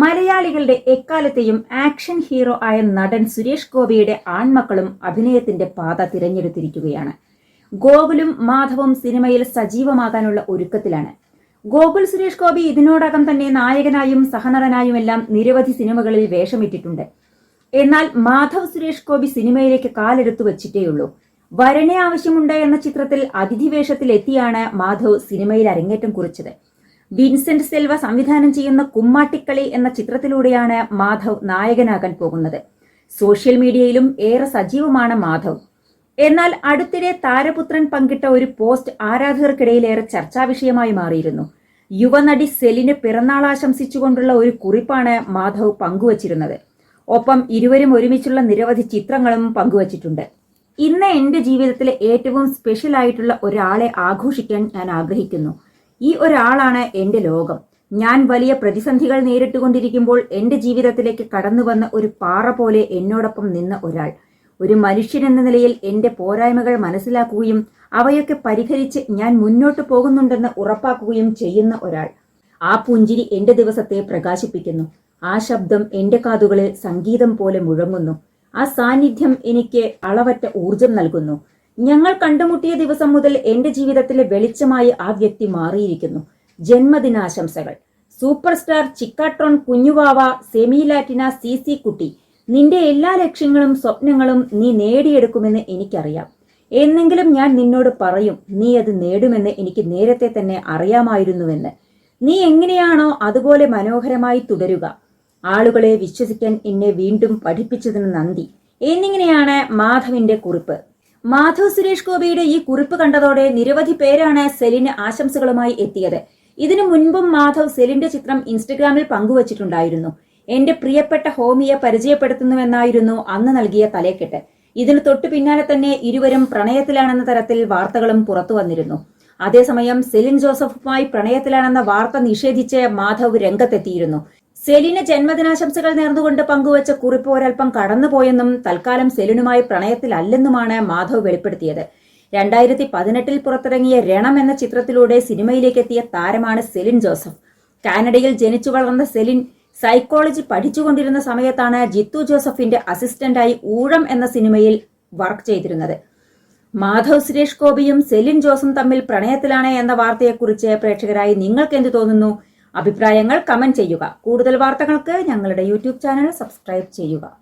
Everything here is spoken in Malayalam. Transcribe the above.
മലയാളികളുടെ എക്കാലത്തെയും ആക്ഷൻ ഹീറോ ആയ നടൻ സുരേഷ് ഗോപിയുടെ ആൺമക്കളും അഭിനയത്തിന്റെ പാത തിരഞ്ഞെടുത്തിരിക്കുകയാണ്. ഗോകുലും മാധവും സിനിമയിൽ സജീവമാകാനുള്ള ഒരുക്കത്തിലാണ്. ഗോകുൽ സുരേഷ് ഗോപി ഇതിനോടകം തന്നെ നായകനായും സഹനടനായും എല്ലാം നിരവധി സിനിമകളിൽ വേഷമിട്ടിട്ടുണ്ട്. എന്നാൽ മാധവ് സുരേഷ് ഗോപി സിനിമയിലേക്ക് കാലെടുത്തു വച്ചിട്ടേയുള്ളൂ. വരണേ ആവശ്യമുണ്ട് എന്ന ചിത്രത്തിൽ അതിഥി വേഷത്തിൽ എത്തിയാണ് മാധവ് സിനിമയിൽ അരങ്ങേറ്റം കുറിച്ചത്. വിൻസെന്റ് സെൽവ സംവിധാനം ചെയ്യുന്ന കുമ്മാട്ടിക്കളി എന്ന ചിത്രത്തിലൂടെയാണ് മാധവ് നായകനാകാൻ പോകുന്നത്. സോഷ്യൽ മീഡിയയിലും ഏറെ സജീവമാണ് മാധവ്. എന്നാൽ അടുത്തിടെ താരപുത്രൻ പങ്കിട്ട ഒരു പോസ്റ്റ് ആരാധകർക്കിടയിലേറെ ചർച്ചാ വിഷയമായി മാറിയിരുന്നു. യുവനടി സെലിന് പിറന്നാൾ ആശംസിച്ചുകൊണ്ടുള്ള ഒരു കുറിപ്പാണ് മാധവ് പങ്കുവച്ചിരുന്നത്. ഒപ്പം ഇരുവരും ഒരുമിച്ചുള്ള നിരവധി ചിത്രങ്ങളും പങ്കുവച്ചിട്ടുണ്ട്. ഇന്ന് എന്റെ ജീവിതത്തിലെ ഏറ്റവും സ്പെഷ്യൽ ആയിട്ടുള്ള ഒരാളെ ആഘോഷിക്കാൻ ഞാൻ ആഗ്രഹിക്കുന്നു. ഈ ഒരാളാണ് എന്റെ ലോകം. ഞാൻ വലിയ പ്രതിസന്ധികൾ നേരിട്ടുകൊണ്ടിരിക്കുമ്പോൾ എന്റെ ജീവിതത്തിലേക്ക് കടന്നു വന്ന ഒരു പാറ പോലെ എന്നോടൊപ്പം നിന്ന ഒരാൾ. ഒരു മനുഷ്യൻ എന്ന നിലയിൽ എന്റെ പോരായ്മകൾ മനസ്സിലാക്കുകയും അവയൊക്കെ പരിഹരിച്ച് ഞാൻ മുന്നോട്ട് പോകുന്നുണ്ടെന്ന് ഉറപ്പാക്കുകയും ചെയ്യുന്ന ഒരാൾ. ആ പുഞ്ചിരി എന്റെ ദിവസത്തെ പ്രകാശിപ്പിക്കുന്നു. ആ ശബ്ദം എന്റെ കാതുകളിൽ സംഗീതം പോലെ മുഴങ്ങുന്നു. ആ സാന്നിധ്യം എനിക്ക് അളവറ്റ ഊർജം നൽകുന്നു. ഞങ്ങൾ കണ്ടുമുട്ടിയ ദിവസം മുതൽ എന്റെ ജീവിതത്തിലെ വെളിച്ചമായി ആ വ്യക്തി മാറിയിരിക്കുന്നു. ജന്മദിനാശംസകൾ. സൂപ്പർ സ്റ്റാർ ചിക്കാട്രോൺ കുഞ്ഞുവാവ സെമി ലാറ്റിന സി സി കുട്ടി നിന്റെ എല്ലാ ലക്ഷ്യങ്ങളും സ്വപ്നങ്ങളും നീ നേടിയെടുക്കുമെന്ന് എനിക്കറിയാം. എന്നെങ്കിലും ഞാൻ നിന്നോട് പറയും നീ അത് നേടുമെന്ന് എനിക്ക് നേരത്തെ തന്നെ അറിയാമായിരുന്നുവെന്ന്. നീ എങ്ങനെയാണോ അതുപോലെ മനോഹരമായി തുടരുക. ആളുകളെ വിശ്വസിക്കാൻ എന്നെ വീണ്ടും പഠിപ്പിച്ചതിന് നന്ദി. എന്നിങ്ങനെയാണ് മാധവിന്റെ കുറിപ്പ്. മാധവ് സുരേഷ് ഗോപിയുടെ ഈ കുറിപ്പ് കണ്ടതോടെ നിരവധി പേരാണ് സെലിന് ആശംസകളുമായി എത്തിയത്. ഇതിനു മുൻപും മാധവ് സെലിന്റെ ചിത്രം ഇൻസ്റ്റഗ്രാമിൽ പങ്കുവച്ചിട്ടുണ്ടായിരുന്നു. എന്റെ പ്രിയപ്പെട്ട ഹോമിയെ പരിചയപ്പെടുത്തുന്നുവെന്നായിരുന്നു അന്ന് നൽകിയ തലേക്കെട്ട്. ഇതിന് തൊട്ടു പിന്നാലെ തന്നെ ഇരുവരും പ്രണയത്തിലാണെന്ന തരത്തിൽ വാർത്തകളും പുറത്തു വന്നിരുന്നു. അതേസമയം സെലിൻ ജോസഫുമായി പ്രണയത്തിലാണെന്ന വാർത്ത നിഷേധിച്ച് മാധവ് രംഗത്തെത്തിയിരുന്നു. സെലിന് ജന്മദിനാശംസകൾ നേർന്നുകൊണ്ട് പങ്കുവച്ച കുറിപ്പ് ഒരൽപ്പം കടന്നുപോയെന്നും തൽക്കാലം സെലിനുമായി പ്രണയത്തിലല്ലെന്നുമാണ് മാധവ് വെളിപ്പെടുത്തിയത്. രണ്ടായിരത്തി പതിനെട്ടിൽ പുറത്തിറങ്ങിയ രണം എന്ന ചിത്രത്തിലൂടെ സിനിമയിലേക്ക് എത്തിയ താരമാണ് സെലിൻ ജോസഫ്. കാനഡയിൽ ജനിച്ചു വളർന്ന സെലിൻ സൈക്കോളജി പഠിച്ചുകൊണ്ടിരുന്ന സമയത്താണ് ജിത്തു ജോസഫിന്റെ അസിസ്റ്റന്റായി ഊഴം എന്ന സിനിമയിൽ വർക്ക് ചെയ്തിരുന്നത്. മാധവ് സുരേഷ് ഗോപിയും സെലിൻ ജോസും തമ്മിൽ പ്രണയത്തിലാണ് എന്ന വാർത്തയെക്കുറിച്ച് പ്രേക്ഷകരായി നിങ്ങൾക്ക് എന്ത് തോന്നുന്നു? അഭിപ്രായങ്ങൾ കമന്റ് ചെയ്യുക. കൂടുതൽ വാർത്തകൾക്ക് ഞങ്ങളുടെ യൂട്യൂബ് ചാനൽ സബ്സ്ക്രൈബ് ചെയ്യുക.